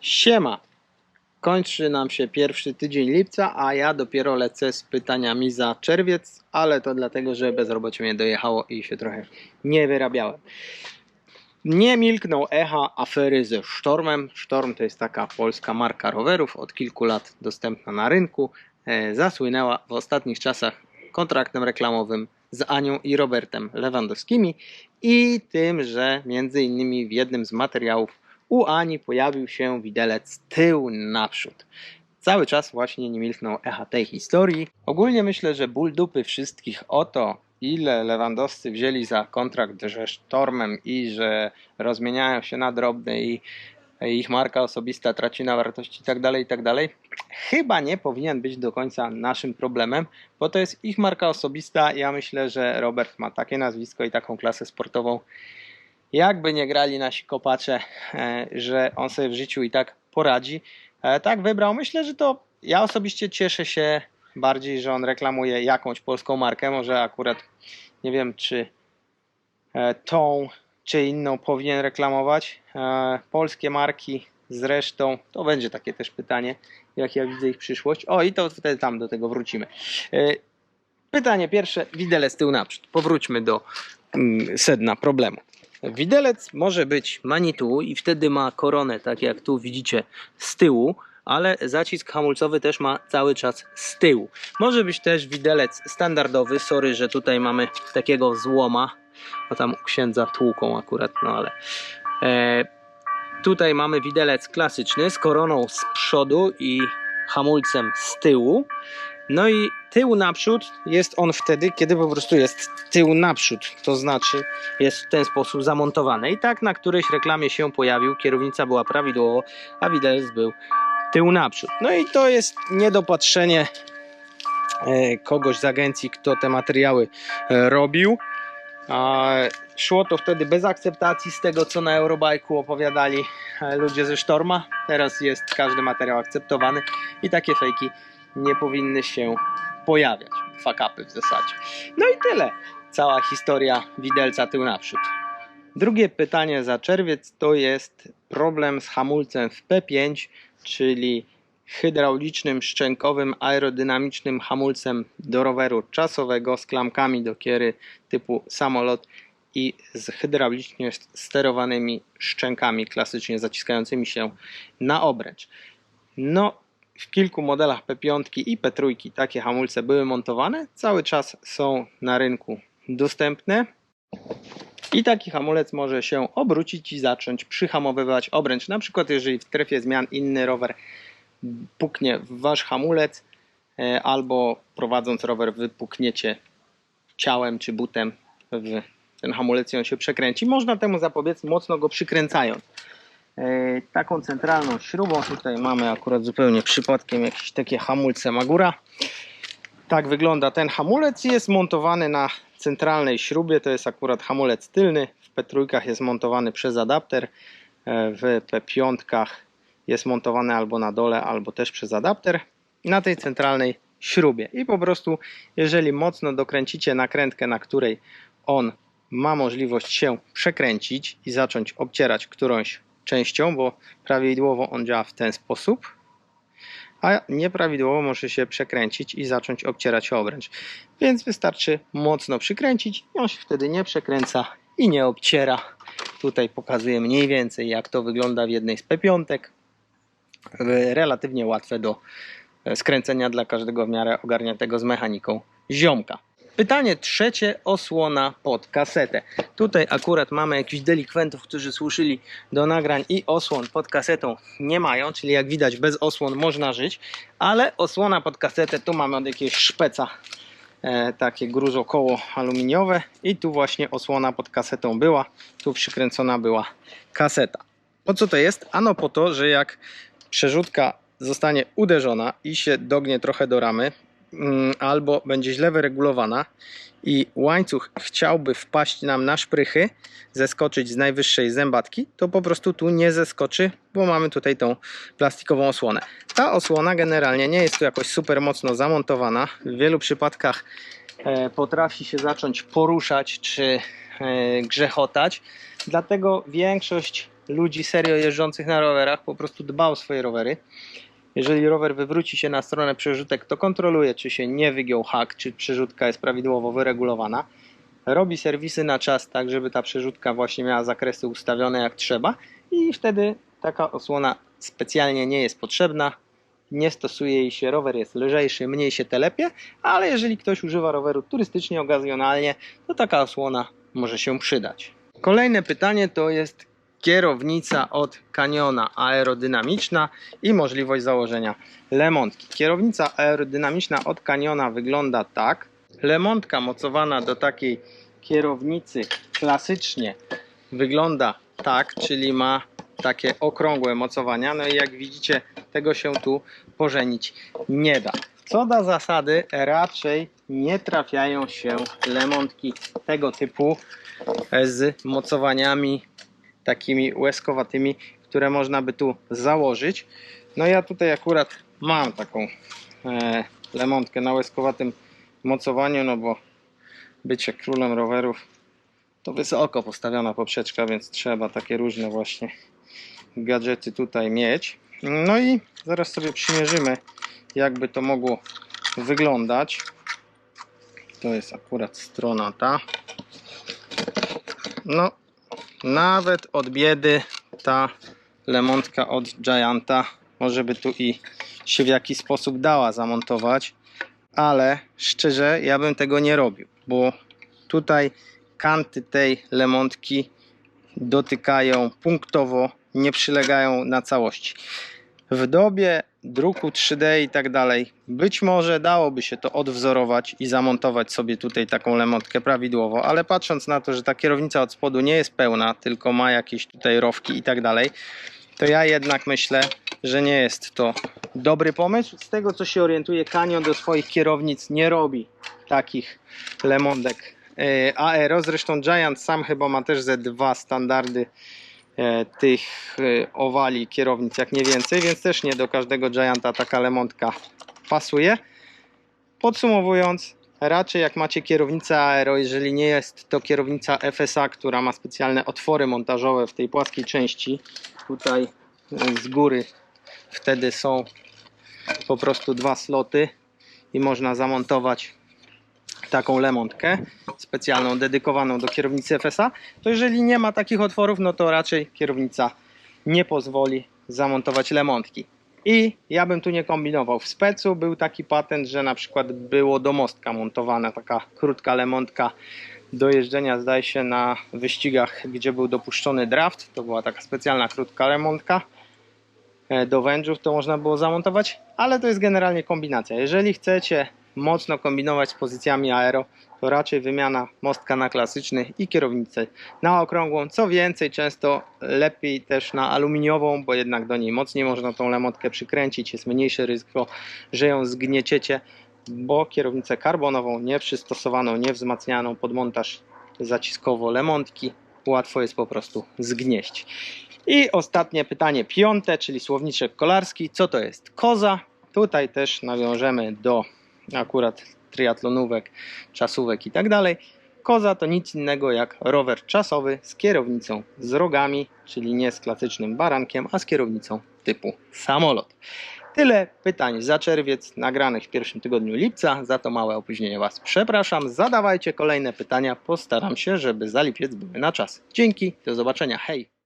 Siema. Kończy nam się pierwszy tydzień lipca, a ja dopiero lecę z pytaniami za czerwiec, ale to dlatego, że bezrobocie mnie dojechało i się trochę nie wyrabiałem. Nie milkną echa afery ze Sztormem. Sztorm to jest taka polska marka rowerów, od kilku lat dostępna na rynku. E, Zasłynęła w ostatnich czasach kontraktem reklamowym z Anią i Robertem Lewandowskimi i tym, że między innymi w jednym z materiałów u Ani pojawił się widelec tył naprzód. Cały czas właśnie nie milknął echa tej historii. Ogólnie myślę, że ból dupy wszystkich o to, ile Lewandowscy wzięli za kontrakt ze Sztormem i że rozmieniają się na drobne i ich marka osobista traci na wartości i tak dalej, i tak chyba nie powinien być do końca naszym problemem, bo to jest ich marka osobista. Ja myślę, że Robert ma takie nazwisko i taką klasę sportową, jakby nie grali nasi kopacze, e, że on sobie w życiu i tak poradzi. E, Tak wybrał. Myślę, że to ja osobiście cieszę się bardziej, że on reklamuje jakąś polską markę. Może akurat nie wiem, czy e, tą czy inną powinien reklamować. Polskie marki zresztą, to będzie takie też pytanie, jak ja widzę ich przyszłość. O, i to wtedy tam do tego wrócimy. Pytanie pierwsze, widelec tył naprzód. Powróćmy do mm, sedna problemu. Widelec może być Manitou i wtedy ma koronę, tak jak tu widzicie z tyłu, ale zacisk hamulcowy też ma cały czas z tyłu. Może być też widelec standardowy, sorry, że tutaj mamy takiego złoma, bo tam księdza tłuką akurat, no ale... E, tutaj mamy widelec klasyczny z koroną z przodu i hamulcem z tyłu. No i tył naprzód jest on wtedy, kiedy po prostu jest tył naprzód, to znaczy jest w ten sposób zamontowany. I tak na którejś reklamie się pojawił, kierownica była prawidłowo, a widelec był tył naprzód. No i to jest niedopatrzenie e, kogoś z agencji, kto te materiały e, robił. Szło to wtedy bez akceptacji z tego, co na Eurobike'u opowiadali e, ludzie ze Sztorma. Teraz jest każdy materiał akceptowany i takie fejki nie powinny się pojawiać. Fakapy w zasadzie. No i tyle. Cała historia widelca tył naprzód. Drugie pytanie za czerwiec to jest problem z hamulcem w P5, czyli hydraulicznym, szczękowym, aerodynamicznym hamulcem do roweru czasowego z klamkami do kiery typu samolot i z hydraulicznie sterowanymi szczękami klasycznie zaciskającymi się na obręcz. No, w kilku modelach P5 i P3 takie hamulce były montowane, cały czas są na rynku dostępne. I taki hamulec może się obrócić i zacząć przyhamowywać obręcz. Na przykład, jeżeli w strefie zmian inny rower puknie w wasz hamulec, e, albo prowadząc rower wypukniecie ciałem czy butem w ten hamulec i on się przekręci. Można temu zapobiec mocno go przykręcając. E, Taką centralną śrubą, tutaj mamy akurat zupełnie przypadkiem jakieś takie hamulce Magura. Tak wygląda ten hamulec jest montowany na centralnej śrubie. To jest akurat hamulec tylny. W P3 jest montowany przez adapter. E, W P5 jest montowany albo na dole, albo też przez adapter na tej centralnej śrubie. I po prostu, jeżeli mocno dokręcicie nakrętkę, na której on ma możliwość się przekręcić i zacząć obcierać którąś częścią, bo prawidłowo on działa w ten sposób, a nieprawidłowo może się przekręcić i zacząć obcierać obręcz. Więc wystarczy mocno przykręcić i on się wtedy nie przekręca i nie obciera. Tutaj pokazuję mniej więcej jak to wygląda w jednej z P5. E, Relatywnie łatwe do e, skręcenia dla każdego w miarę ogarniętego z mechaniką ziomka. Pytanie trzecie, osłona pod kasetę. Tutaj akurat mamy jakichś delikwentów, którzy służyli do nagrań i osłon pod kasetą nie mają, czyli jak widać bez osłon można żyć, ale osłona pod kasetę tu mamy od jakiegoś szpeca e, takie gruzokoło aluminiowe i tu właśnie osłona pod kasetą była, tu przykręcona była kaseta. Po co to jest? Ano po to, że jak przerzutka zostanie uderzona i się dognie trochę do ramy, albo będzie źle wyregulowana i łańcuch chciałby wpaść nam na szprychy, zeskoczyć z najwyższej zębatki, to po prostu tu nie zeskoczy, bo mamy tutaj tą plastikową osłonę. Ta osłona generalnie nie jest tu jakoś super mocno zamontowana. W wielu przypadkach e, potrafi się zacząć poruszać czy e, grzechotać, dlatego większość ludzi serio jeżdżących na rowerach po prostu dba o swoje rowery. Jeżeli rower wywróci się na stronę przerzutek, to kontroluje, czy się nie wygiął hak, czy przerzutka jest prawidłowo wyregulowana. Robi serwisy na czas, tak żeby ta przerzutka właśnie miała zakresy ustawione jak trzeba i wtedy taka osłona specjalnie nie jest potrzebna. Nie stosuje jej się, rower jest lżejszy, mniej się telepie, ale jeżeli ktoś używa roweru turystycznie, okazjonalnie, to taka osłona może się przydać. Kolejne pytanie to jest kierownica od Caniona aerodynamiczna i możliwość założenia lemontki. Kierownica aerodynamiczna od Caniona wygląda tak. Lemontka mocowana do takiej kierownicy klasycznie wygląda tak, czyli ma takie okrągłe mocowania. No i jak widzicie, tego się tu pożenić nie da. Co do zasady, raczej nie trafiają się lemontki tego typu z mocowaniami takimi łezkowatymi, które można by tu założyć. No ja tutaj akurat mam taką e, lemontkę na łezkowatym mocowaniu, no bo bycie królem rowerów to wysoko postawiona poprzeczka, więc trzeba takie różne właśnie gadżety tutaj mieć. No i zaraz sobie przymierzymy, jakby to mogło wyglądać. To jest akurat strona ta. No, nawet od biedy ta lemontka od Gianta może by tu i się w jakiś sposób dała zamontować, ale szczerze ja bym tego nie robił, bo tutaj kanty tej lemontki dotykają punktowo, nie przylegają na całości. W dobie druku 3D i tak dalej, być może dałoby się to odwzorować i zamontować sobie tutaj taką lemontkę prawidłowo, ale patrząc na to, że ta kierownica od spodu nie jest pełna, tylko ma jakieś tutaj rowki i tak dalej, to ja jednak myślę, że nie jest to dobry pomysł. Z tego co się orientuję, Canyon do swoich kierownic nie robi takich lemontek e, aero. Zresztą Giant sam chyba ma też ze dwa standardy tych e, owali kierownic, jak nie więcej, więc też nie do każdego Gianta taka lemontka pasuje. Podsumowując, raczej jak macie kierownicę aero, jeżeli nie jest to kierownica FSA, która ma specjalne otwory montażowe w tej płaskiej części, tutaj e, z góry wtedy są po prostu dwa sloty i można zamontować taką lemontkę specjalną, dedykowaną do kierownicy FSA, to jeżeli nie ma takich otworów, no to raczej kierownica nie pozwoli zamontować lemontki. I ja bym tu nie kombinował. W specu był taki patent, że na przykład było do mostka montowana taka krótka lemontka do jeżdżenia, zdaje się, na wyścigach, gdzie był dopuszczony draft. To była taka specjalna krótka lemontka e, do wężów to można było zamontować, ale to jest generalnie kombinacja. Jeżeli chcecie mocno kombinować z pozycjami aero, to raczej wymiana mostka na klasyczny i kierownicę na okrągłą. Co więcej, często lepiej też na aluminiową, bo jednak do niej mocniej można tą lemotkę przykręcić, jest mniejsze ryzyko, że ją zgnieciecie, bo kierownicę karbonową, nieprzystosowaną, niewzmacnianą pod montaż zaciskowo lemontki łatwo jest po prostu zgnieść. I ostatnie pytanie, piąte, czyli słowniczek kolarski. Co to jest koza? Tutaj też nawiążemy do akurat triatlonówek, czasówek i tak dalej. Koza to nic innego jak rower czasowy z kierownicą z rogami, czyli nie z klasycznym barankiem, a z kierownicą typu samolot. Tyle pytań za czerwiec nagranych w pierwszym tygodniu lipca. Za to małe opóźnienie Was przepraszam. Zadawajcie kolejne pytania. Postaram się, żeby za lipiec były na czas. Dzięki, do zobaczenia. Hej!